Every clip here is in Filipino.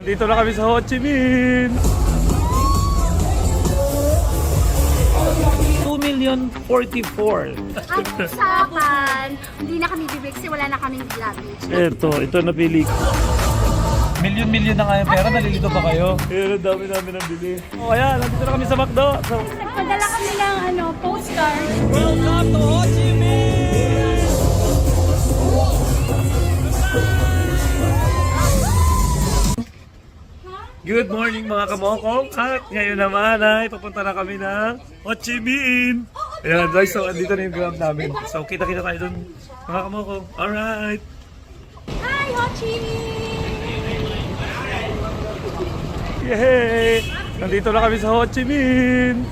Dito na kami sa Ho Chi Minh. 2 million 44. Ang usapan, hindi na kami bibig kasi wala na kaming luggage. Ito, ito napili ko. Milyon-milyon na nga yung pera, nalilito ba kayo? Pero dami namin ang bili. O oh, ayan, nandito na kami sa McDo. So, Nagpadala kami ng ano, postcard. Welcome to Ho Chi Minh! Good morning mga kamokong at ngayon naman ay papunta na kami ng Ho Chi Minh. Ayan guys, so andito na yung grab namin. So kita-kita tayo dun mga kamokong. Alright! Hi, Hochi! Yay! Nandito na kami sa Ho Chi Minh!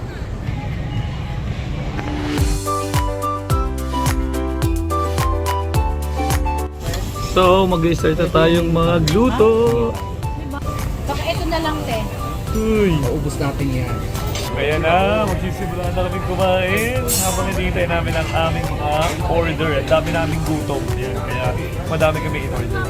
So, mag-start na tayong magluto. Baka Uy! Maubos natin yan. Kaya na, magsisimula na kami kumain habang hinihintay namin ang aming mga order. Ang dami naming gutom. Yan, kaya madami kami in-order.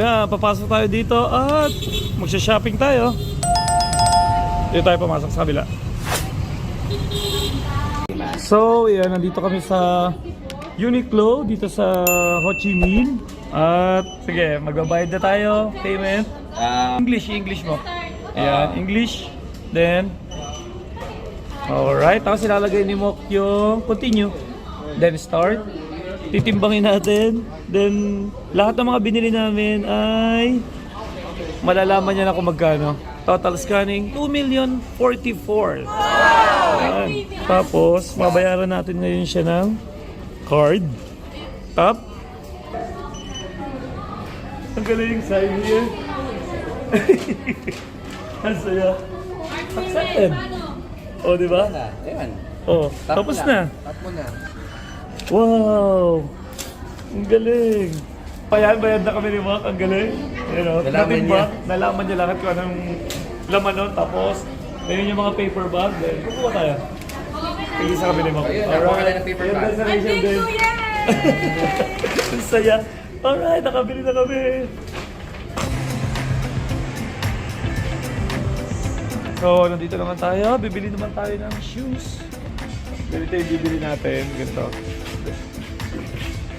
Yeah, papasok tayo dito at magsha-shopping tayo. Dito tayo pumasok sa kabila. So, yeah, nandito kami sa Uniqlo dito sa Ho Chi Minh. At sige, magbabayad na tayo. Payment. English, English mo. Ayan, English. Then, alright. Tapos ilalagay ni Mok yung continue. Then start. Titimbangin natin. Then, lahat ng mga binili namin ay malalaman niya na kung magkano. Total scanning, 2 million 44. Ayan. Tapos, mabayaran natin ngayon siya ng card. Tap. Ang galing sign niya. Ang saya. Accepted. O, di ba? Ayan. O, tapos na. Tap mo na. Wow! Ang galing! Payan, bayad na kami ni Mac. Ang galing. You know, Nalaman natimbang. Nalaman niya lahat kung anong laman nun. Tapos, ayun yung mga paper bag. Then, kukuha tayo. Tigisa kami ni Mac. Ayun, nakuha ka na ng paper Ayun, bag. nasa Rachel din. Ang saya. Alright, nakabili na kami. So, nandito naman tayo. Bibili naman tayo ng shoes. Ganito yung bibili natin. Ganito.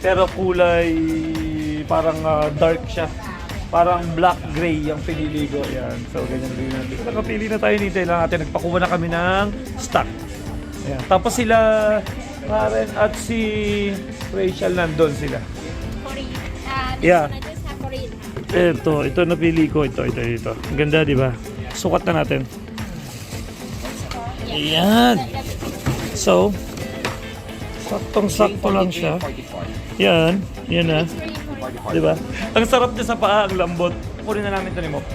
Pero kulay parang ah, dark siya. Parang black gray yung pinili ko. Yan. So, ganyan din natin. Nakapili na tayo nito lang natin. Nagpakuha na kami ng stock. Ayan. Tapos sila Karen at si Rachel nandun sila. Uh, Yeah. Korean. Ito, ito napili ko. Ito, ito, ito. Ang ganda, di ba? Sukat na natin. Ayan. So, saktong-sakto lang siya. 44. Yan, yan na. Di ba? Ang sarap niya sa paa, ang lambot. Kunin na namin ito ni Mok.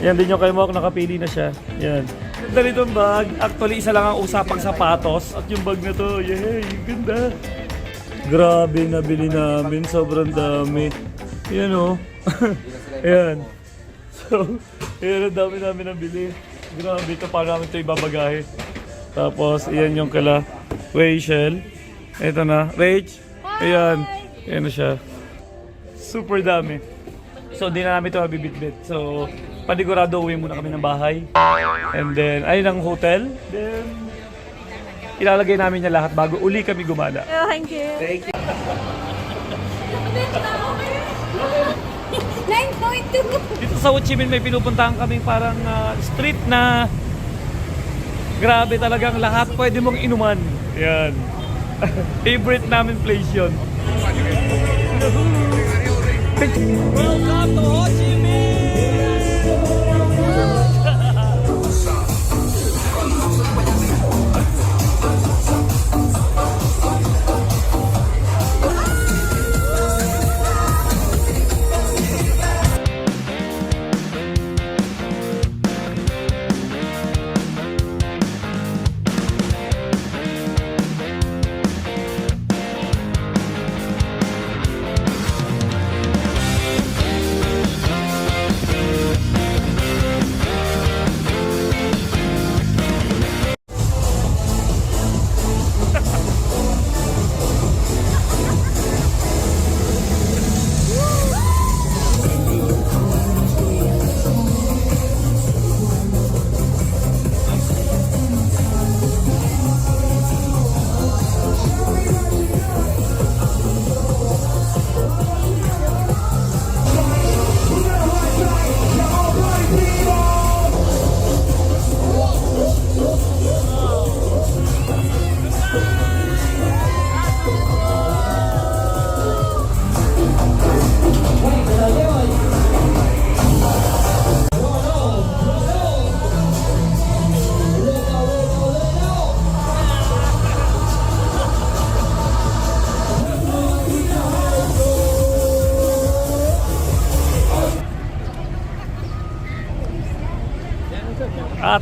Yan din yung kay Mok, nakapili na siya. Yan. Ganda nitong bag. Actually, isa lang ang usapang sapatos. At yung bag na to, yay, ganda. Grabe, nabili namin. Sobrang dami. Yan o. Yan. So, yan ang dami namin nabili. Grabe, ito paano namin ito ibabagahe. Tapos, yan yung kala Rachel. Ito na. Rach. Ayan. Ayan na siya. Super dami. So, di na namin ito mabibitbit. So, panigurado uwi muna kami ng bahay. And then, ay ng hotel. Then, ilalagay namin niya lahat bago uli kami gumala. Oh, thank you. Thank you. 9.2. Dito sa Ho Chi Minh may pinupuntahan kami parang ah, street na grabe talagang lahat pwede mong inuman. Yan. Favorite namin place yun. Welcome to Ho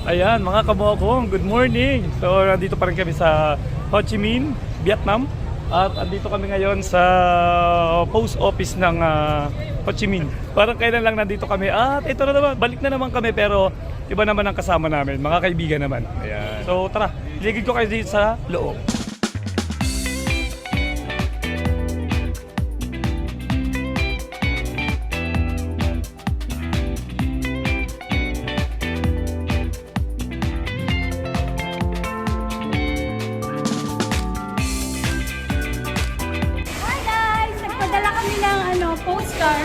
ayan, mga kamokong, good morning! So, nandito pa rin kami sa Ho Chi Minh, Vietnam. At andito kami ngayon sa post office ng ah, Ho Chi Minh. Parang kailan lang nandito kami. At ito na naman, balik na naman kami pero iba naman ang kasama namin, mga kaibigan naman. Ayan. So tara, ligid ko kayo dito sa loob.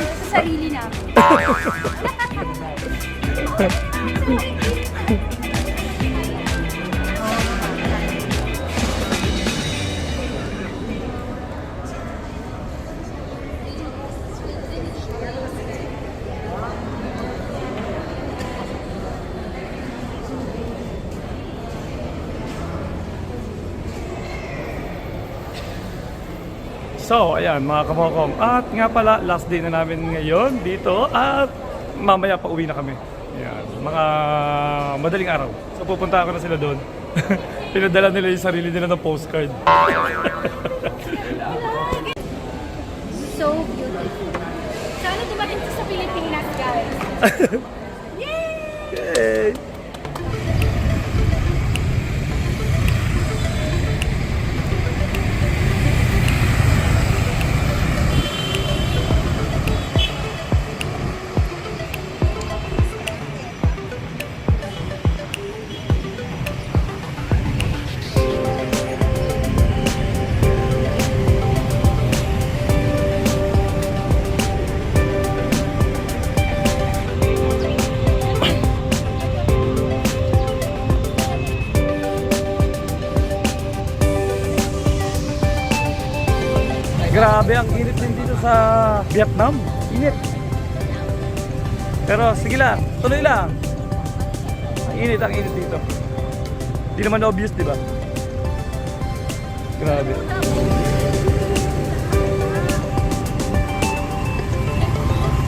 Sa sarili namin. So, ayan mga kamokong. At nga pala, last day na namin ngayon dito at mamaya pa uwi na kami. Ayan, mga madaling araw. So pupunta ako na sila doon. Pinadala nila yung sarili nila ng postcard. So beautiful. Sana dumating sa Pilipinas, guys. Grabe, ang init din dito sa Vietnam. Init. Pero sige lang, tuloy lang. Ang init, ang init dito. Di naman obvious, di ba? Grabe.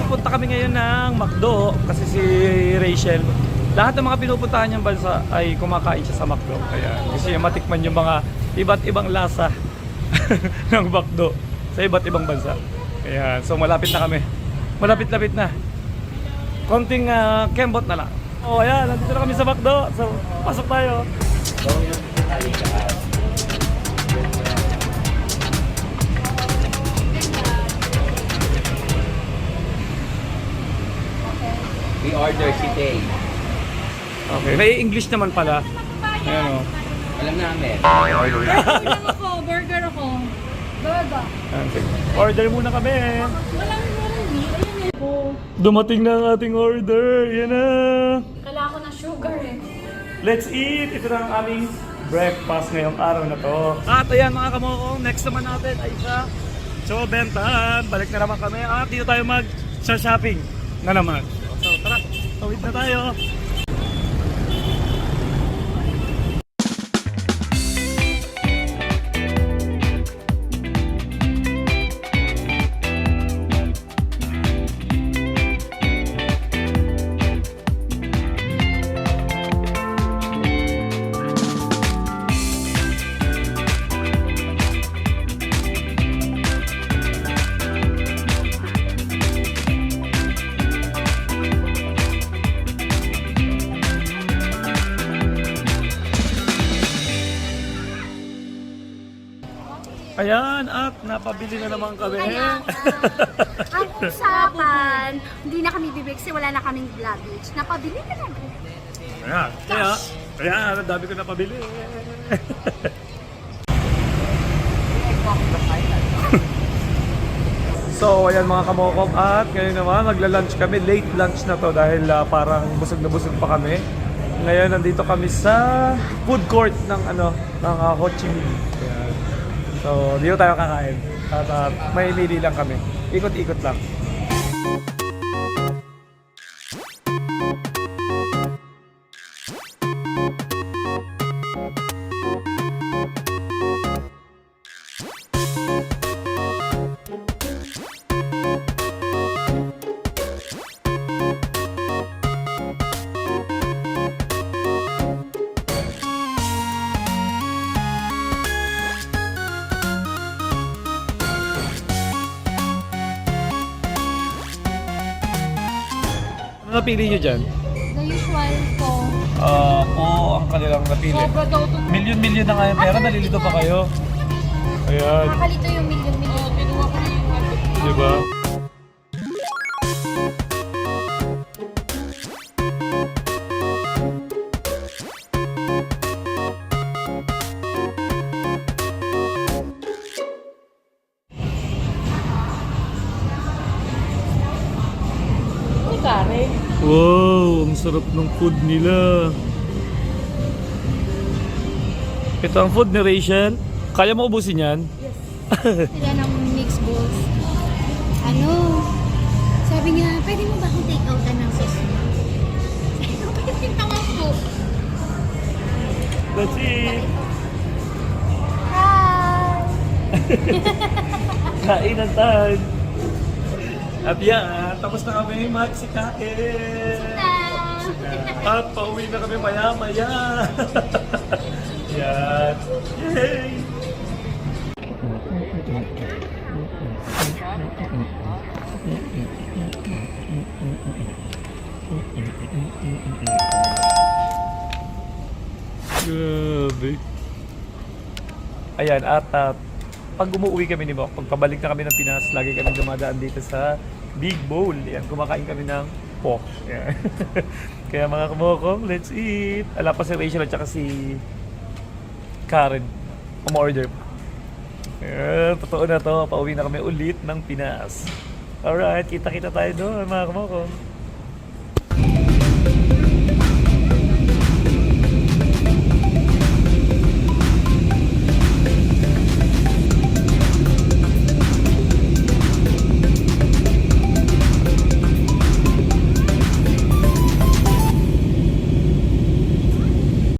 Punta kami ngayon ng McDo kasi si Rachel, lahat ng mga pinupuntahan niyang bansa ay kumakain siya sa McDo. Kaya gusto niya matikman yung mga iba't ibang lasa ng McDo sa iba't ibang bansa. Kaya so malapit na kami. Malapit-lapit na. Konting ah, kembot na lang. Oh, ayan, nandito na kami sa McDo. So, pasok tayo. We order si Tay. Okay, may English naman pala. Ayan oh. Alam namin. Ulam ako, burger ako. Sige. Order muna kami. Dumating na ang ating order. Yan na. kailangan ko ng sugar eh. Let's eat! Ito na ang aming breakfast ngayong araw na to. At ayan mga kamokong, next naman natin ay sa So Bentan. Balik na naman kami at dito tayo mag sa shopping na naman. So tara, tawid na tayo. Ayan, at napabili na naman kami. Kaya ang usapan, hindi na kami bibig kasi wala na kaming luggage. Napabili na naman. Ayan, kaya, ayan, ang dami ko napabili. So, ayan mga kamokok at ngayon naman magla-lunch kami. Late lunch na to dahil ah, parang busog na busog pa kami. Ngayon nandito kami sa food court ng ano ng ah, Ho Chi Minh. So, dito tayo kakain. At ah, may mili lang kami. Ikot-ikot lang. Napili nyo dyan? The usual po. Ah, po ang kanilang napili. Sobra daw ito. Milyon-milyon na nga yung pera, nalilito pa kayo. Ayan, Nakakalito yung million-million. Kinuha ko na yung ano. di ba? Sarap ng food nila. Ito ang food ni Rachel. Kaya mo ubusin yan? Sila ng mixed balls. Ano? Sabi niya, pwede mo ba akong take out ng sauce mo? Sabi ko, pwede naman po. That's it. Hi! Kainan time. At yan, tapos na kami magsikain. At pauwi na kami maya-maya. yan. Yay! Grabe. Ayan, at ah, pag umuwi kami ni Mok, pag pabalik na kami ng Pinas, lagi kami dumadaan dito sa Big Bowl. Yan, kumakain kami ng pork. Yan. Kaya mga kumokong, let's eat. Ala pa si Rachel at saka si Karen. Umorder pa. Yan, totoo na to. Pauwi na kami ulit ng Pinas. Alright, kita-kita tayo doon mga kumokong.